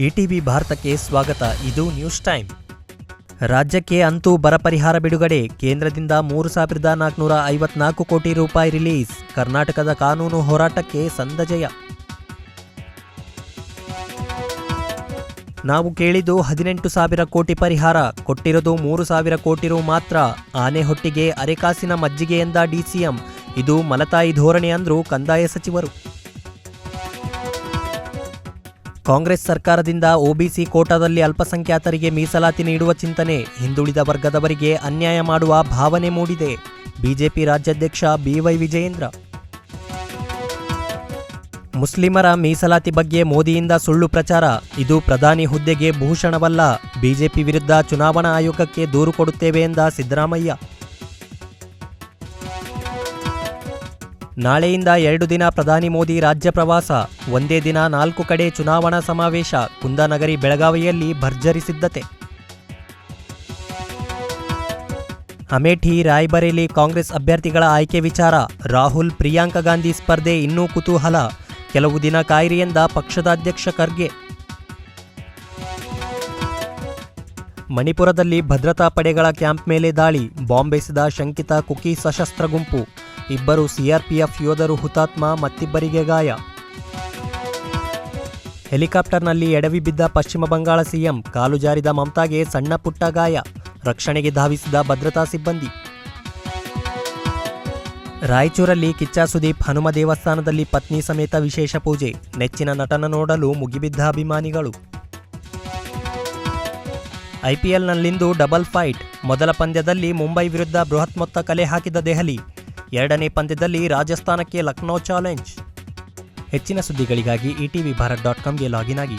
ETV ಭಾರತಕ್ಕೆ ಸ್ವಾಗತ. ಇದು ನ್ಯೂಸ್ ಟೈಮ್. ರಾಜ್ಯಕ್ಕೆ ಅಂತೂ ಬರ ಪರಿಹಾರ ಬಿಡುಗಡೆ. ಕೇಂದ್ರದಿಂದ ಮೂರು ಸಾವಿರದ ನಾಲ್ಕುನೂರ ಐವತ್ನಾಲ್ಕು ಕೋಟಿ ರೂಪಾಯಿ ರಿಲೀಸ್. ಕರ್ನಾಟಕದ ಕಾನೂನು ಹೋರಾಟಕ್ಕೆ ಸಂದಜಯ. ನಾವು ಕೇಳಿದ್ದು ಹದಿನೆಂಟು ಸಾವಿರ ಕೋಟಿ ಪರಿಹಾರ. ಕೊಟ್ಟಿರೋದು ಮೂರು ಸಾವಿರ ಕೋಟಿ ರು ಮಾತ್ರ. ಆನೆ ಹೊಟ್ಟಿಗೆ, ಅರೆಕಾಸಿನ ಮಜ್ಜಿಗೆ ಎಂದ ಡಿಸಿಎಂ ಇದು ಮಲತಾಯಿ ಧೋರಣೆ ಅಂದ್ರು ಕಂದಾಯ ಸಚಿವರು. ಕಾಂಗ್ರೆಸ್ ಸರ್ಕಾರದಿಂದ ಒಬಿಸಿ ಕೋಟಾದಲ್ಲಿ ಅಲ್ಪಸಂಖ್ಯಾತರಿಗೆ ಮೀಸಲಾತಿ ನೀಡುವ ಚಿಂತನೆ ಹಿಂದುಳಿದ ವರ್ಗದವರಿಗೆ ಅನ್ಯಾಯ ಮಾಡುವ ಭಾವನೆ ಮೂಡಿದೆ. ಬಿಜೆಪಿ ರಾಜ್ಯಾಧ್ಯಕ್ಷ ಬಿವೈ ವಿಜಯೇಂದ್ರ. ಮುಸ್ಲಿಮರ ಮೀಸಲಾತಿ ಬಗ್ಗೆ ಮೋದಿಯಿಂದ ಸುಳ್ಳು ಪ್ರಚಾರ, ಇದು ಪ್ರಧಾನಿ ಹುದ್ದೆಗೆ ಭೂಷಣವಲ್ಲ, ಬಿಜೆಪಿ ವಿರುದ್ಧ ಚುನಾವಣಾ ಆಯೋಗಕ್ಕೆ ದೂರು ಕೊಡುತ್ತೇವೆ ಎಂದ ಸಿದ್ದರಾಮಯ್ಯ. ನಾಳೆಯಿಂದ ಎರಡು ದಿನ ಪ್ರಧಾನಿ ಮೋದಿ ರಾಜ್ಯ ಪ್ರವಾಸ, ಒಂದೇ ದಿನ ನಾಲ್ಕು ಕಡೆ ಚುನಾವಣಾ ಸಮಾವೇಶ, ಕುಂದಾನಗರಿ ಬೆಳಗಾವಿಯಲ್ಲಿ ಭರ್ಜರಿ ಸಿದ್ಧತೆ. ಅಮೇಠಿ, ರಾಯ್ಬರೇಲಿ ಕಾಂಗ್ರೆಸ್ ಅಭ್ಯರ್ಥಿಗಳ ಆಯ್ಕೆ ವಿಚಾರ, ರಾಹುಲ್, ಪ್ರಿಯಾಂಕಾ ಗಾಂಧಿ ಸ್ಪರ್ಧೆ ಇನ್ನೂ ಕುತೂಹಲ, ಕೆಲವು ದಿನ ಕಾಯಿರಿ ಎಂದ ಪಕ್ಷದ ಅಧ್ಯಕ್ಷ ಖರ್ಗೆ. ಮಣಿಪುರದಲ್ಲಿ ಭದ್ರತಾ ಪಡೆಗಳ ಕ್ಯಾಂಪ್ ಮೇಲೆ ದಾಳಿ ಬಾಂಬೆಸಿದ ಶಂಕಿತ ಕುಕಿ ಸಶಸ್ತ್ರ ಗುಂಪು. ಇಬ್ಬರು ಸಿಆರ್ಪಿಎಫ್ ಯೋಧರು ಹುತಾತ್ಮ, ಮತ್ತಿಬ್ಬರಿಗೆ ಗಾಯ. ಹೆಲಿಕಾಪ್ಟರ್ನಲ್ಲಿ ಎಡವಿ ಬಿದ್ದ ಪಶ್ಚಿಮ ಬಂಗಾಳ ಸಿಎಂ ಕಾಲು ಜಾರಿದ ಮಮತಾಗೆ ಸಣ್ಣ ಪುಟ್ಟ ಗಾಯ, ರಕ್ಷಣೆಗೆ ಧಾವಿಸಿದ ಭದ್ರತಾ ಸಿಬ್ಬಂದಿ. ರಾಯಚೂರಲ್ಲಿ ಕಿಚ್ಚ ಸುದೀಪ್ ಹನುಮ ದೇವಸ್ಥಾನದಲ್ಲಿ ಪತ್ನಿ ಸಮೇತ ವಿಶೇಷ ಪೂಜೆ, ನೆಚ್ಚಿನ ನಟನ ನೋಡಲು ಮುಗಿಬಿದ್ದ ಅಭಿಮಾನಿಗಳು. ಐಪಿಎಲ್ನಲ್ಲಿಂದು ಡಬಲ್ ಫೈಟ್, ಮೊದಲ ಪಂದ್ಯದಲ್ಲಿ ಮುಂಬೈ ವಿರುದ್ಧ ಬೃಹತ್ ಮೊತ್ತ ಕಲೆ ಹಾಕಿದ ದೆಹಲಿ. ಎರಡನೇ ಪಂದ್ಯದಲ್ಲಿ ರಾಜಸ್ಥಾನಕ್ಕೆ ಲಕ್ನೋ ಚಾಲೆಂಜ್. ಹೆಚ್ಚಿನ ಸುದ್ದಿಗಳಿಗಾಗಿ ಇಟಿವಿ ಭಾರತ್ ಡಾಟ್ ಕಾಮ್ಗೆ ಲಾಗಿನ್ ಆಗಿ.